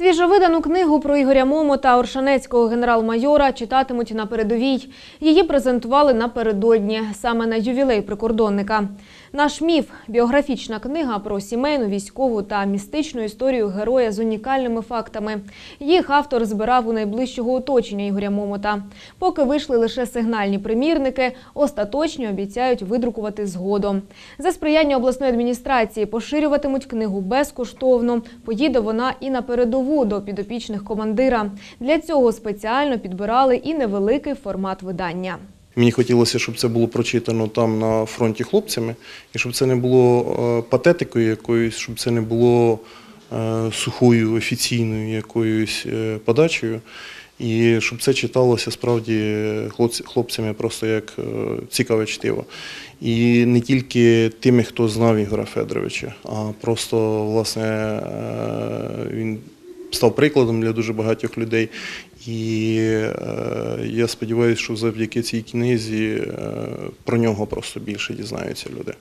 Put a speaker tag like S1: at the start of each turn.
S1: Свіжовидану книгу про Ігоря Момота, Оршанецького генерал-майора читатимуть на передовій. Її презентували напередодні, саме на ювілей прикордонника. Наш міф біографічна книга про сімейну, військову та містичну історію героя з унікальними фактами. Їх автор збирав у найближчого оточення Ігоря Момота. Поки вийшли лише сигнальні примірники, остаточні обіцяють видрукувати згодом. За сприяння обласної адміністрації поширюватимуть книгу безкоштовно. Поїде вона і на передову до підопічних командира. Для цього спеціально підбирали і невеликий формат видання.
S2: Мені хотілося, щоб це було прочитано там на фронті хлопцями, і щоб це не було е, патетикою якоюсь, щоб це не було е, сухою офіційною якоюсь е, подачею, і щоб це читалося справді хлопцями просто як цікаве чтиво. І не тільки тими, хто знав Ігора Федоровича, а просто власне він став прикладом для дуже багатьох людей. І е, я сподіваюся, що завдяки цій книзі е, про нього просто більше дізнаються люди.